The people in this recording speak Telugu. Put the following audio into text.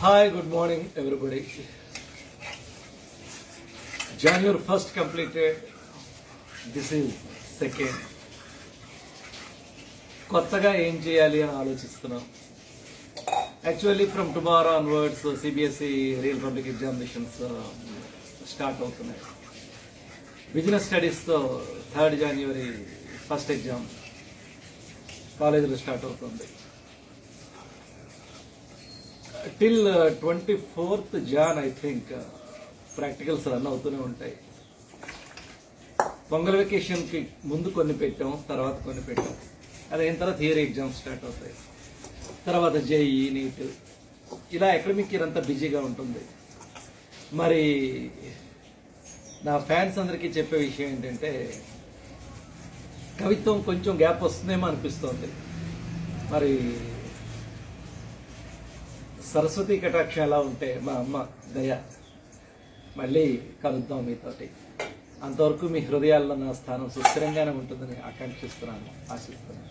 Hi good morning everybody January first completed this is second కొత్తగా ఏం చేయాలి అని ఆలోచిస్తున్నాం. Actually from tomorrow onwards CBSE real public examinations start అవుతున్నాయి. బిజినెస్ స్టడీస్తో థర్డ్ జనవరి ఫస్ట్ ఎగ్జామ్ కాలేజీలో స్టార్ట్ అవుతుంది. Till twenty fourth Jan I think practicals run అవుతూనే ఉంటాయి. పొంగల్ వెకేషన్కి ముందు కొన్ని పెట్టాం తర్వాత కొన్ని పెట్టాం. అది అయిన తర్వాత థియరీ ఎగ్జామ్స్ స్టార్ట్ అవుతాయి. తర్వాత జేఈ నీట్ ఇలా అకాడమిక్ ఇయర్ అంతా బిజీగా ఉంటుంది. మరి నా ఫ్యాన్స్ అందరికీ చెప్పే విషయం ఏంటంటే కవిత్వం కొంచెం గ్యాప్ వస్తుందేమో అనిపిస్తోంది. మరి సరస్వతి కటాక్షం ఎలా ఉంటే మా అమ్మ దయ మళ్ళీ కలుద్దాం మీతోటి. అంతవరకు మీ హృదయాల్లో నా స్థానం సుస్థిరంగానే ఉంటుందని ఆకాంక్షిస్తున్నాను ఆశిస్తున్నాను.